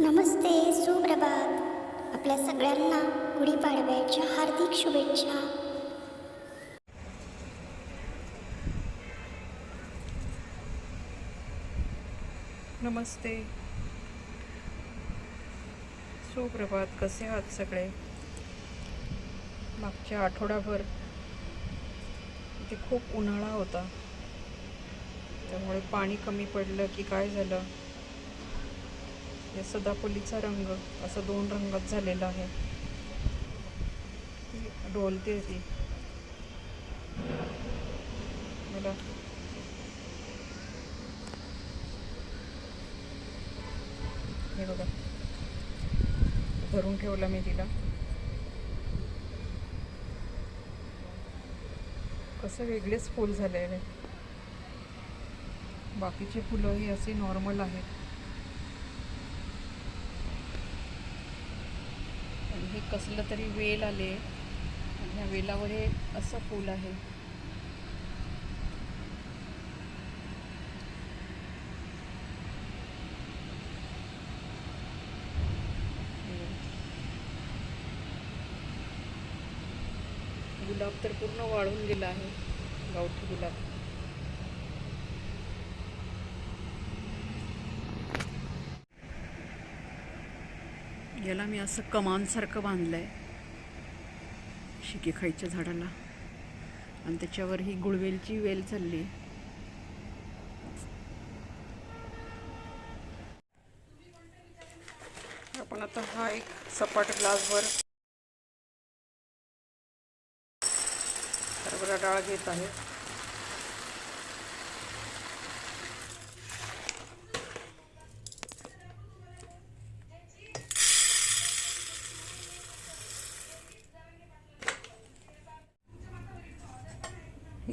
नमस्ते सुप्रभात. आपल्या सगळ्यांना गुढीपाडव्याच्या हार्दिक शुभेच्छा. नमस्ते. सुप्रभात कसे आहात सगळे? मागच्या आठवडाभर इथे खूप उन्हाळा होता. त्यामुळे पाणी कमी पडलं की काय झालं? हे सदाफुलीचा रंग असा दोन रंगात झालेला आहे. डोलते ती मला हे बघा. धरून ठेवला मी तिला. कसं वेगळेच फूल झाले आहे बाकीचे फुलं ही असे नॉर्मल आहेत आणि हे कसलं तरी वेल आले. आणि ह्या वेलावर हे असं फूल आहे. गुलाब तर पूर्ण वाळून गेला आहे. गावठी गुलाब. याला मी असं कमानसारखं बांधलं आहे शिकेखाईच्या झाडाला. आणि त्याच्यावर ही गुळवेलची वेल चालली. आपण आता हा एक सपाट ग्लासवर हरभरा डाळ घेत आहे.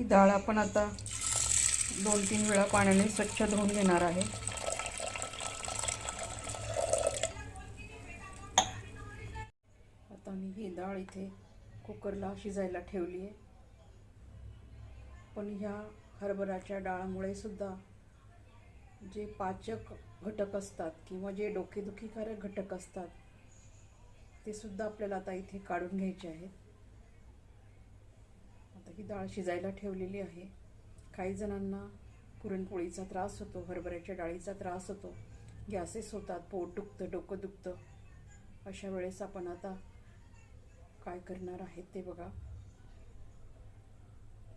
डाळ आपण आता दोन तीन वेळा पाण्याने स्वच्छ धुवून घेणार आहे. आता मी ही डाळ इथे कुकरला शिजायला ठेवली आहे. पण ह्या हरभराच्या डाळामुळे सुद्धा जे पाचक घटक असतात किंवा जे डोकेदुखीकारक घटक असतात ते सुद्धा आपल्याला आता इथे काढून घ्यायचे आहेत. आता ही डाळ शिजायला ठेवलेली आहे. काही जणांना पुरणपोळीचा त्रास होतो हरभऱ्याच्या डाळीचा त्रास होतो. गॅसेस होतात पोट दुखतं डोकं दुखतं. अशा वेळेस आपण आता काय करणार आहेत ते बघा.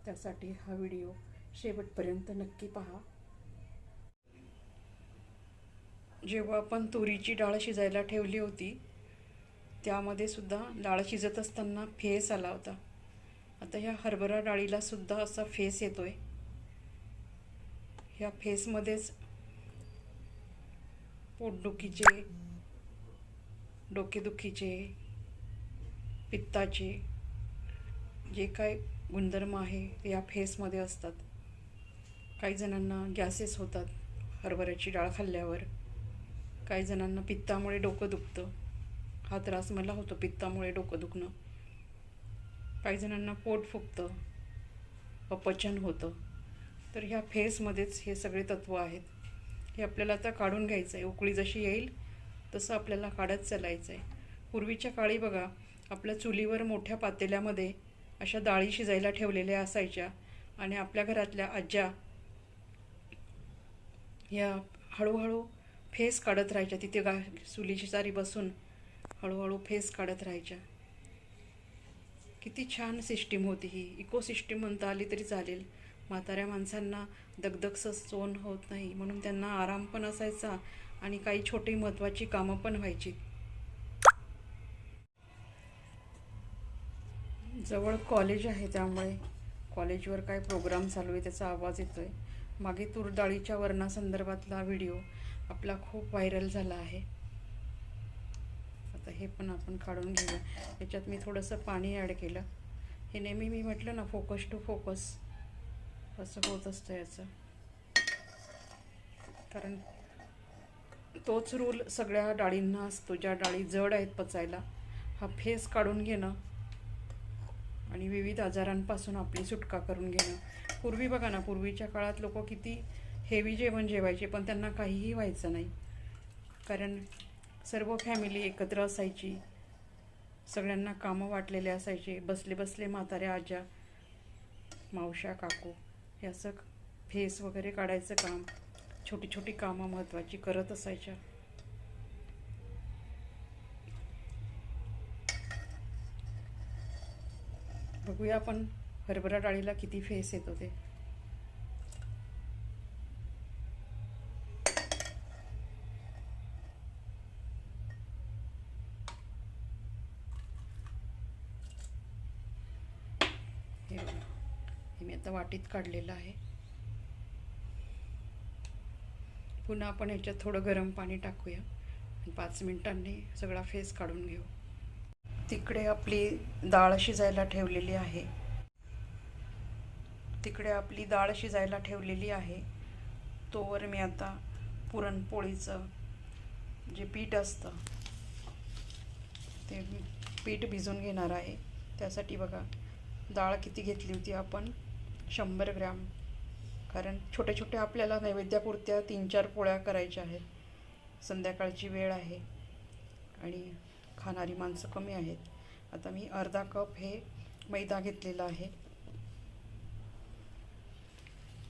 त्यासाठी हा व्हिडिओ शेवटपर्यंत नक्की पहा. जेव्हा आपण तुरीची डाळ शिजायला ठेवली होती त्यामध्ये सुद्धा डाळ शिजत असताना फेस आला होता. आता ह्या हरभरा डाळीला सुद्धा असा फेस येतोय. ह्या फेसमध्येच पोटदुखीचे डोकेदुखीचे पित्ताचे जे काय गुणधर्म आहे ते या फेसमध्ये असतात. काही जणांना गॅसेस होतात हरभऱ्याची डाळ खाल्ल्यावर. काही जणांना पित्तामुळे डोकं दुखतं. हा त्रास मला होतो पित्तामुळे डोकं दुखणं. काही जणांना पोट फुगतं अपचन होतं. तर ह्या फेसमध्येच हे सगळे तत्त्व आहेत. हे आपल्याला आता काढून घ्यायचं आहे उकळी जशी येईल तसं आपल्याला काढत चालायचं आहे पूर्वीच्या काळी बघा आपल्या चुलीवर मोठ्या पातेल्यामध्ये अशा डाळी शिजायला ठेवलेल्या असायच्या आणि आपल्या घरातल्या आज्या या हळूहळू फेस काढत राहायच्या. तिथे गा चुलीची सारी बसून हळूहळू फेस काढत राहायच्या. किती छान सिस्टीम होती ही. इको सिस्टीम म्हणता आली तरी चालेल. म्हाताऱ्या माणसांना दगदग सोन होत नाही. म्हणून त्यांना आराम पण असायचा आणि काही छोटी महत्त्वाची कामं पण व्हायची. जवळ कॉलेज आहे त्यामुळे कॉलेजवर काय प्रोग्राम चालू आहे त्याचा आवाज येतो आहे मागे तूरडाळीच्या वर्णासंदर्भातला व्हिडिओ आपला खूप व्हायरल झाला आहे. हे पण आपण काढून घेऊया. याच्यात मी थोडंसं पाणी ॲड केलं. हे नेहमी मी म्हटलं ना फोकस टू फोकस असं होत असतं याचं. कारण तोच रूल सगळ्या डाळींना असतो. ज्या डाळी जड आहेत पचायला हा फेस काढून घेणं आणि विविध आजारांपासून आपली सुटका करून घेणं. पूर्वी बघा ना पूर्वीच्या काळात लोक किती हेवी जेवण जेवायचे पण त्यांना काहीही व्हायचं नाही. कारण सर्व फॅमिली एकत्र असायची. सगळ्यांना कामं वाटलेले असायचे. बसले बसले म्हाताऱ्या आज्या मावशा काकू याचं फेस वगैरे काढायचं काम छोटी छोटी कामं महत्त्वाची करत असायच्या. बघूया आपण हरभरा डाळीला किती फेस येतो ते हे बघा हे मी आता वाटीत काढलेलं आहे. पुन्हा आपण ह्याच्यात थोडं गरम पाणी टाकूया. आणि पाच मिनिटांनी सगळा फेस काढून घेऊ. तिकडे आपली डाळ शिजायला ठेवलेली आहे. तिकडे आपली डाळ शिजायला ठेवलेली आहे. तोवर मी आता पुरणपोळीचं जे पीठ असतं ते पीठ भिजून घेणार आहे. त्यासाठी बघा डाळ किती घेतली होती आपण? शंभर ग्रॅम. कारण छोट्या छोट्या आपल्याला नैवेद्यापुरत्या तीन चार पोळ्या करायच्या आहेत. संध्याकाळची वेळ आहे. आणि खाणारी माणसं कमी आहेत. आता मी अर्धा कप हे मैदा घेतलेला आहे.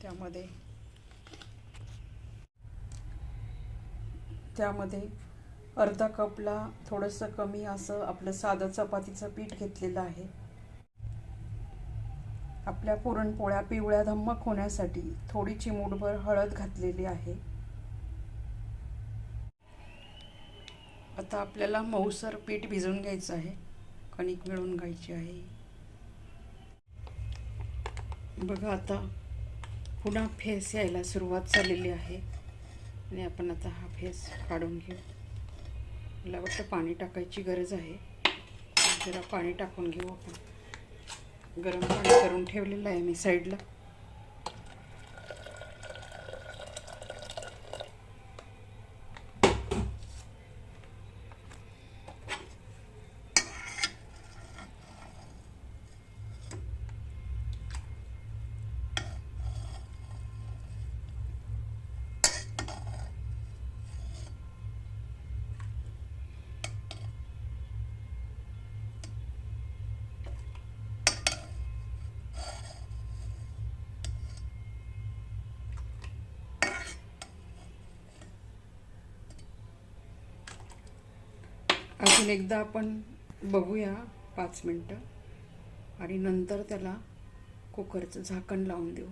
त्यामध्ये त्यामध्ये अर्धा कपला थोडंसं कमी असं आपलं साधं चपातीचं पीठ घेतलेलं आहे. आपल्या पुरणपोळ्या पिवळ्या धम्मक होण्यासाठी थोडी चिमूटभर हळद घातलेली आहे. आता आपल्याला मऊसर पीठ भिजवून घ्यायचं आहे. कणिक मिळून घ्यायची आहे. बघा आता पुन्हा फेस यायला सुरुवात झालेली आहे. आणि आपण आता हा फेस काढून घेऊ. मला वाटतं पाणी टाकायची गरज आहे. जरा पाणी टाकून घेऊ आपण. गरम पाणी करून ठेवलेलं आहे मी साईडला. अजून एकदा आपण बघूया पाच मिनटं आणि नंतर त्याला कुकरचं झाकण लावून देऊ.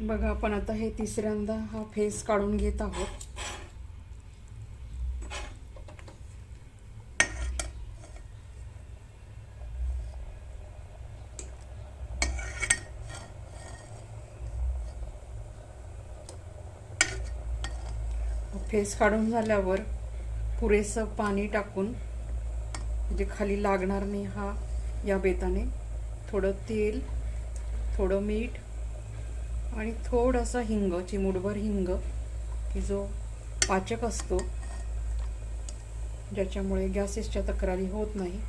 बघा आपण आता हे तिसऱ्यांदा हा फेस काढून घेत आहोत. फेस काढून झाल्यावर पुरेसं पाणी टाकून म्हणजे खाली लागणार नाही हा या बेताने. थोडं तेल थोडं मीठ आणि थोडंसं हिंग चिमूटभर हिंग की जो पाचक असतो ज्याच्यामुळे गॅसेसच्या तक्रारी होत नाही.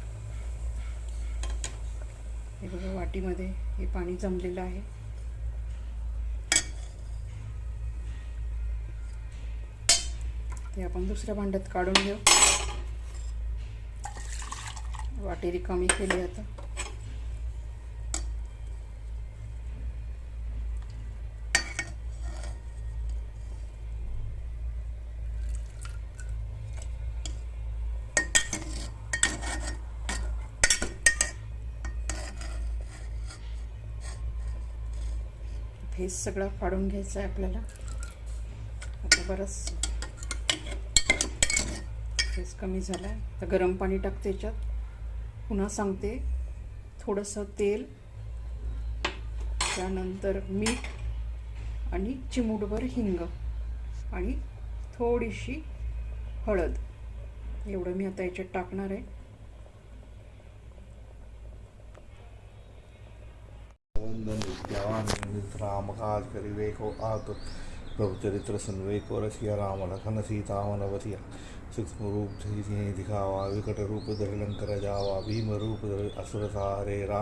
हे बघा वाटीमध्ये हे पाणी जमलेलं आहे. ते आपण दुसऱ्या भांड्यात काढून घेऊ. वाटी रिकामी केली आता. फेस सगळा काढून घ्यायचा आहे आपल्याला. आता बरंच फेस कमी झाला आहे तर गरम पाणी टाकते याच्यात. पुन्हा सांगते. थोडंसं तेल. त्यानंतर मीठ आणि चिमूटभर हिंग आणि थोडीशी हळद. एवढं मी आता याच्यात टाकणार आहे. राम काज करिवे को आत प्रभु चरित्र सुनवे को रसिया राम लखन सीता मन बतिया सूक्ष्म रूप धरि दिखावा विकट रूप धरि लंकर जावा भीम रूप धरि असुर सारे राम